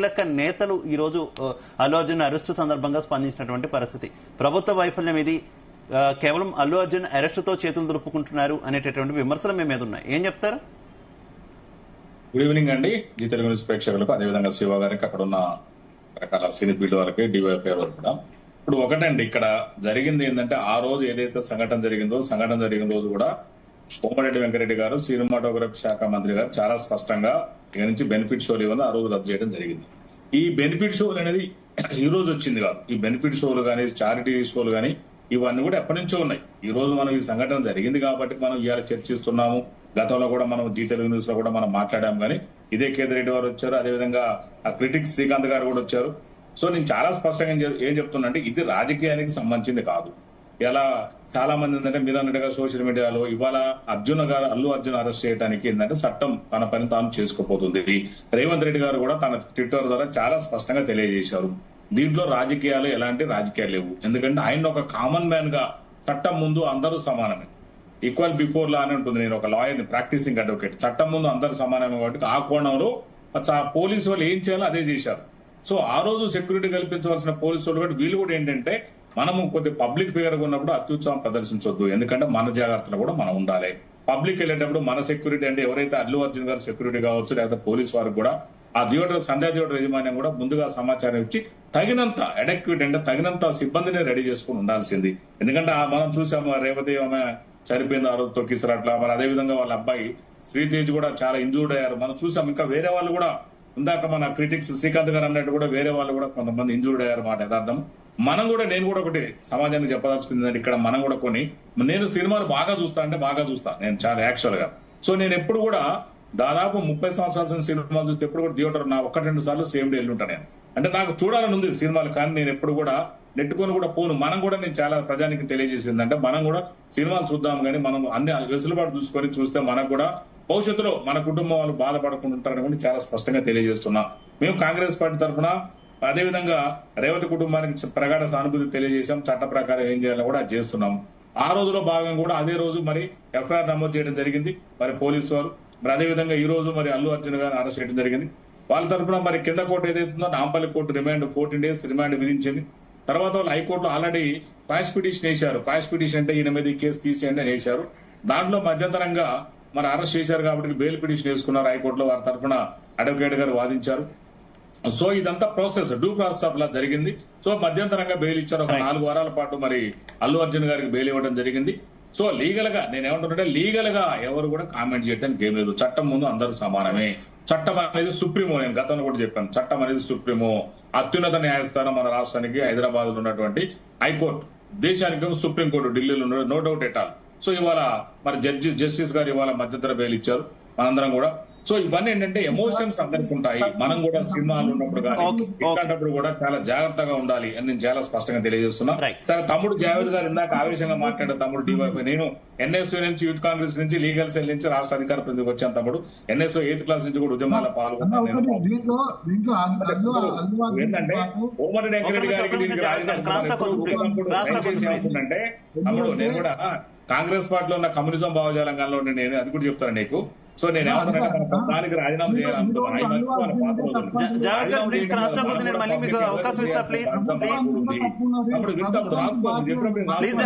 కీలక నేతలు ఈరోజు అల్లు అర్జున్ అరెస్టు సందర్భంగా స్పందించినటువంటి పరిస్థితి. ప్రభుత్వ వైఫల్యం ఇది. కేవలం అల్లు అర్జున్ అరెస్టుతో చేతులు దులుపుకుంటున్నారు అనేటటువంటి విమర్శలు మీ మీద ఉన్నాయి. ఏం చెప్తారు? గుడ్ ఈవినింగ్ అండి. ఈ తెలుగు న్యూస్ ప్రేక్షకులకు అదేవిధంగా శివ గారికి అక్కడ ఉన్న రకాల సినీ ఫీల్డ్ వాళ్ళకి డివైఎఫ్ఐ వరకు కూడా. ఇప్పుడు ఒకటండి ఇక్కడ జరిగింది ఏంటంటే ఆ రోజు ఏదైతే సంఘటన జరిగిందో సంఘటన జరిగిన రోజు కూడా కోమరెడ్డి వెంకరెడ్డి గారు సినిమాటోగ్రఫీ శాఖ మంత్రి గారు చాలా స్పష్టంగా ఇక నుంచి బెనిఫిట్ షోలు ఇవన్నీ ఆ రోజు రద్దు చేయడం జరిగింది. ఈ బెనిఫిట్ షోలు అనేది ఈ రోజు వచ్చింది కాదు. ఈ బెనిఫిట్ షోలు కానీ చారిటీ షోలు కానీ ఇవన్నీ కూడా ఎప్పటి నుంచో ఉన్నాయి. ఈ రోజు మనం ఈ సంఘటన జరిగింది కాబట్టి మనం ఇవాళ చర్చిస్తున్నాము. గతంలో కూడా మనం జీ తెలుగు న్యూస్లో కూడా మనం మాట్లాడాం కానీ ఇదే కేదిరెడ్డి వారు వచ్చారు. అదేవిధంగా ఆ క్రిటిక్ శ్రీకాంత్ గారు కూడా వచ్చారు. సో నేను చాలా స్పష్టంగా ఏం చెప్- ఏం చెప్తున్నా అంటే ఇది రాజకీయానికి సంబంధించింది కాదు. ఎలా చాలా మంది ఏంటంటే మీరు అన్నట్టుగా సోషల్ మీడియాలో ఇవాళ అర్జున్ గారు అల్లు అర్జున్ అరెస్ట్ చేయడానికి ఏంటంటే చట్టం తన పని తాను చేసుకోపోతుంది. రేవంత్ రెడ్డి గారు కూడా తన ట్విట్టర్ ద్వారా చాలా స్పష్టంగా తెలియజేశారు. దీంట్లో రాజకీయాలు ఎలాంటి రాజకీయాలు లేవు. ఎందుకంటే ఆయన ఒక కామన్ మ్యాన్గా చట్టం ముందు అందరూ సమానమే. ఈక్వల్ బిఫోర్ లా అని ఉంటుంది. నేను ఒక లాయర్ని ప్రాక్టీసింగ్ అడ్వకేట్ చట్టం ముందు అందరూ సమానమే కాబట్టి ఆ కోణంలో పోలీసు వాళ్ళు ఏం చేయాలో అదే చేశారు. సో ఆ రోజు సెక్యూరిటీ కల్పించవలసిన పోలీసు వాళ్ళు కూడా వీళ్ళు కూడా ఏంటంటే మనము కొద్ది పబ్లిక్ ఫిగర్ ఉన్నప్పుడు అత్యుత్సాహం ప్రదర్శించొద్దు. ఎందుకంటే మన జాగ్రత్తలు కూడా మనం ఉండాలి. పబ్లిక్ వెళ్ళేటప్పుడు మన సెక్యూరిటీ అంటే ఎవరైతే అల్లు అర్జున్ గారు సెక్యూరిటీ కావచ్చు లేకపోతే పోలీస్ వారికి కూడా ఆ థియేటర్ సంధ్యా థియేటర్ యజమాన్యం కూడా ముందుగా సమాచారం ఇచ్చి తగినంత అడెక్విట్ అంటే తగినంత సిబ్బందిని రెడీ చేసుకుని ఉండాల్సింది. ఎందుకంటే ఆ మనం చూసాము రేవతి ఆమె చనిపోయింది ఆ రోజు తొక్కిసరట్లా మరి అదే విధంగా వాళ్ళ అబ్బాయి శ్రీతేజ్ కూడా చాలా ఇంజూర్డ్ అయ్యారు. మనం చూసాం ఇంకా వేరే వాళ్ళు కూడా ఇందాక మన క్రిటిక్స్ శ్రీకాంత్ గారు అన్నట్టు కూడా వేరే వాళ్ళు కూడా కొంతమంది ఇంజూర్డ్ అయ్యారు మాట యథార్థం. మనం కూడా నేను కూడా ఒకటి సమాజానికి చెప్పదలుచుకుంది ఇక్కడ మనం కూడా కొన్ని నేను సినిమాలు బాగా చూస్తా అంటే బాగా చూస్తా. నేను చాలా యాక్చువల్గా. సో నేను ఎప్పుడు కూడా దాదాపు ముప్పై సంవత్సరాల సినిమాలు చూస్తే ఎప్పుడు కూడా థియేటర్ నా ఒకటి రెండు సార్లు సేమ్ డే వెళ్ళుంటా నేను. అంటే నాకు చూడాలని ఉంది సినిమాలు కానీ నేను ఎప్పుడు కూడా నెట్టుకొని కూడా పోను. మనం కూడా నేను చాలా ప్రజానికి తెలియజేసింది అంటే మనం కూడా సినిమాలు చూద్దాం కానీ మనం అన్ని వెసులుబాటు చూసుకొని చూస్తే మనకు కూడా భవిష్యత్తులో మన కుటుంబం వాళ్ళు బాధపడకుండా ఉంటారని కూడా చాలా స్పష్టంగా తెలియజేస్తున్నాం. మేము కాంగ్రెస్ పార్టీ తరఫున అదేవిధంగా రేవతి కుటుంబానికి ప్రగాఢ సానుభూతి తెలియజేశాం. చట్ట ప్రకారం ఏం చేయాలో కూడా చేస్తున్నాం. ఆ రోజులో భాగం కూడా అదే రోజు మరి ఎఫ్ఐఆర్ నమోదు చేయడం జరిగింది. మరి పోలీసు వారు. మరి అదే విధంగా ఈ రోజు మరి అల్లు అర్జున్ గారిని అరెస్ట్ చేయడం జరిగింది. వాళ్ళ తరఫున మరి కింద కోర్టు ఏదైతుందో Nampally court remand fourteen days remand విధించింది. తర్వాత వాళ్ళు హైకోర్టులో ఆల్రెడీ క్వాష్ పిటిషన్ వేశారు. క్వాష్ పిటిషన్ అంటే ఈయన మీద కేసు తీసేయండి అని వేశారు. దాంట్లో మధ్యంతరంగా మరి అరెస్ట్ చేశారు కాబట్టి బెయిల్ పిటిషన్ వేసుకున్నారు హైకోర్టులో. వారి తరఫున అడ్వకేట్ గారు వాదించారు. సో ఇదంతా ప్రాసెస్ డ్యూ ప్రాసెస్ అట్లా జరిగింది. సో మధ్యంతరంగా బెయిల్ ఇచ్చారు. ఒక నాలుగు వారాల పాటు మరి అల్లు అర్జున్ గారికి బెయిల్ ఇవ్వడం జరిగింది. సో లీగల్గా నేను ఏమంటున్నానంటే లీగల్గా ఎవరు కూడా కామెంట్ చేయడానికి ఏం లేదు. చట్టం ముందు అందరూ సమానమే. చట్టం అనేది సుప్రీమో. నేను గతంలో కూడా చెప్పాను. చట్టం అనేది సుప్రీమో. అత్యున్నత న్యాయస్థానం మన రాష్ట్రానికి హైదరాబాద్లో ఉన్నటువంటి హైకోర్టు. దేశానికి సుప్రీంకోర్టు ఢిల్లీలో no doubt at all. So ఇవాళ మరి జడ్జి జస్టిస్ గారు ఇవాళ మధ్యంతర బెయిల్ ఇచ్చారు. మనందరం కూడా సో ఇవన్నీ ఏంటంటే ఎమోషన్స్ అందరికి ఉంటాయి. మనం కూడా సినిమాలు ఉన్నప్పుడు కానీ. ఇట్లాంటప్పుడు కూడా చాలా జాగ్రత్తగా ఉండాలి అని నేను చాలా స్పష్టంగా తెలియజేస్తున్నా. సరే తమ్ముడు జావేద్ గారు ఇందాక ఆవేశంగా మాట్లాడే తమ్ముడు డివైపీ నేను ఎన్ఎస్ఓ నుంచి యూత్ కాంగ్రెస్ నుంచి లీగల్ సెల్ నుంచి రాష్ట్ర అధికార ప్రతినిధికి వచ్చాను తమ్ముడు. ఎన్ఎస్ఓ ఎయిత్ క్లాస్ నుంచి కూడా ఉద్యమాల్లో అన్న పాల్గొన్నాను ఏంటంటే కోమరెడ్డి వెంకరెడ్డి గారికి దీనికి రాజధాని తమ్ముడు నేను కూడా కాంగ్రెస్ పార్టీలో ఉన్న కమ్యూనిజం భావజాలంగాల్లో ఉండి నేను అది కూడా చెప్తాను నీకు. సో నేను దానికి రాజీనామా చేయాలనుకుంటున్నాను ఆయన మంచి వాళ్ళ పాత్ర వదలండి. జా- జావేద్ గారు, ప్లీజ్, రాష్ట్ర కొద్ది నేను మళ్ళీ మీకు అవకాశం ఇస్తా, ప్లీజ్, ప్లీజ్.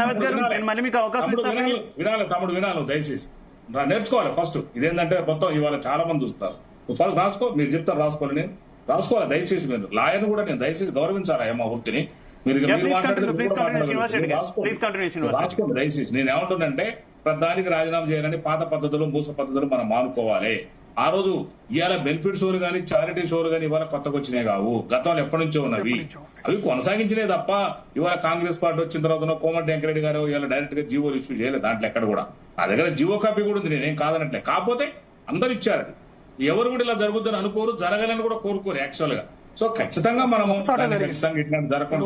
తమ్ముడు వినాలి. నేను మళ్ళీ మీకు అవకాశం తమ్ముడు ఇస్తా వినాలి, ప్లీజ్ వినాలి తమ్ముడు వినాలి నువ్వు దయచేసి. రా- నేర్చుకోవాలి ఫస్ట్ ఇదేంటంటే మొత్తం ఇవాళ చాలా మంది చూస్తారు. ఫస్ట్ రాసుకో మీరు చెప్తారు రాసుకోవాలి నేను. రాసుకోవాలి దయచేసి మీరు. లాయర్ కూడా నేను దయచేసి గౌరవించాలి అమ్మ వృత్తిని. మీరు. రాసుకోండి. దయచేసి. నేను ఏమంటున్నానంటే ప్రధానికి రాజీనామా చేయాలని పాత పద్ధతులు మూస పద్ధతులు మనం మానుకోవాలి. ఆ రోజు ఇవాళ బెనిఫిట్ షోలు కానీ చారిటీ షోలు కానీ ఇవాళ కొత్తగా వచ్చినాయి కావు. గతంలో ఎప్పటి నుంచో ఉన్నవి. అవి కొనసాగించినే తప్ప ఇవాళ కాంగ్రెస్ పార్టీ వచ్చిన తర్వాత కోమటి వెంకరెడ్డి గారు ఇవాళ డైరెక్ట్గా జీవోలు ఇష్యూ చేయలేదు దాంట్లో ఎక్కడ కూడా. నా దగ్గర జీవో కాపీ కూడా ఉంది నేనేం కాదనట్లే. కాకపోతే అందరు ఇచ్చారు. ఎవరు కూడా ఇలా జరుగుతుందని అనుకోరు జరగాలని కూడా కోరుకోరు యాక్చువల్గా సో ఖచ్చితంగా ఇట్లాంటి జరగకుండా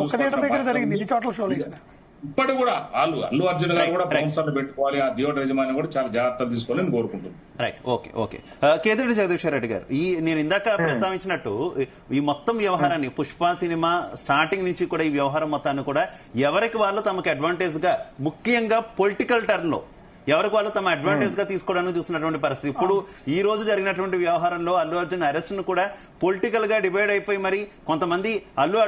ఇప్పటి కూడా వాళ్ళు అల్లు అర్జున్ గారు కూడా. బౌన్సర్లు పెట్టుకోవాలి ఆ థియేటర్ యజమాని కూడా చాలా జాగ్రత్తలు తీసుకోవాలని కోరుకుంటున్నాను. Right okay okay Kethireddy Jagadishwara Reddy గారు ఈ నేను ఇందాక ప్రస్తావించినట్టు ఈ మొత్తం వ్యవహారాన్ని పుష్ప సినిమా స్టార్టింగ్ నుంచి కూడా ఈ వ్యవహారం మొత్తాన్ని కూడా ఎవరికి వాళ్ళు తమకు అడ్వాంటేజ్గా ముఖ్యంగా పొలిటికల్ టర్న్లో ఎవరికి వాళ్ళు తమ అడ్వాంటేజ్గా తీసుకోవడానికి చూస్తున్నటువంటి పరిస్థితి. ఇప్పుడు ఈ రోజు జరిగినటువంటి వ్యవహారంలో అల్లు అర్జున్ అరెస్ట్ను కూడా పొలిటికల్గా డివైడ్ అయిపోయి మరి కొంతమంది అల్లు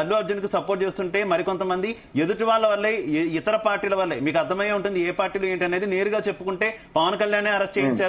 అల్లు అర్జున్కి సపోర్ట్ చేస్తుంటే మరికొంతమంది ఎదుటి వాళ్ళ వల్లే ఇతర పార్టీల వల్లే. మీకు అర్థమయ్యే ఉంటుంది ఏ పార్టీలు ఏంటి అనేది నేరుగా చెప్పుకుంటే పవన్ కళ్యాణ్ అరెస్ట్ చేయించారు.